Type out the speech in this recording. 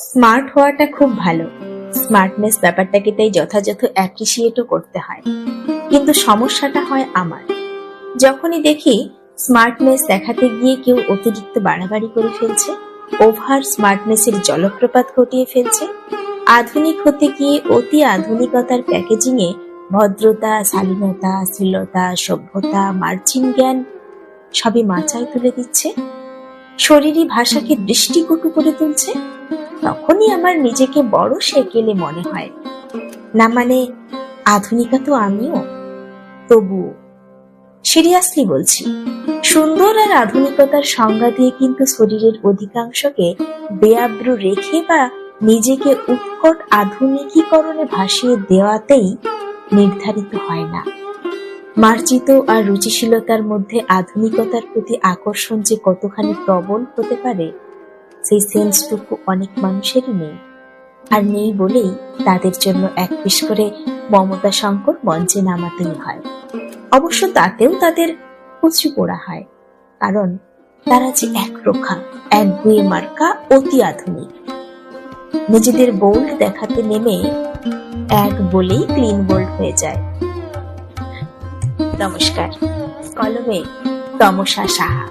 Smart হওয়াটা খুব ভালো। স্মার্টনেস ব্যাপারটাকে তাই যথাযথ অ্যাপ্রিসিয়েটও করতে হয়। কিন্তু সমস্যাটা হয় আমার। যখনই দেখি স্মার্টনেস দেখাতে গিয়ে কেউ অতিরিক্ত বাড়াবাড়ি করে ফেলছে, ওভার স্মার্টনেসের জলপ্রপাত ঘটিয়ে ফেলছে, আধুনিক হতে গিয়ে অতি আধুনিকতার প্যাকেজিংয়ে ভদ্রতা, শালীনতা শ্লীলতা সভ্যতা মার্জিন জ্ঞান সবই মাচায় তুলে দিচ্ছে। শরীরী ভাষাকে দৃষ্টিকটু করে তুলছে। তখনই আমার নিজেকে বড় সেকেলে মনে হয়। না মানে আধুনিকা তো আমিও। তবু সিরিয়াসলি বলছি, সুন্দর আর আধুনিকতার সংজ্ঞা দিয়ে কিন্তু শরীরের অধিকাংশকে বেআব্রু রেখে বা নিজেকে উৎকট আধুনিকীকরণে ভাসিয়ে দেওয়াতেই নির্ধারিত হয় না। মার্জিত আর রুচিশীলতার মধ্যে আধুনিকতার প্রতি আকর্ষণ যে কতখানি প্রবল হতে পারে সেই সেন্সটুকু অনেক মানুষেরই নেই। আর নেই বলেই তাদের জন্য এক পিস করে মমতা শঙ্কর মঞ্চে নামাতেই হয়। অবশ্য তাতেও তাদের কচু পোড়া হয়, কারণ তারা যে একরোখা একগুয়ে মার্কা অতি আধুনিক। নিজেদের বোল্ড দেখাতে নেমে এক বলেই ক্লিন বোল্ড হয়ে যায়। নমস্কার, কলমে তমসা সাহা।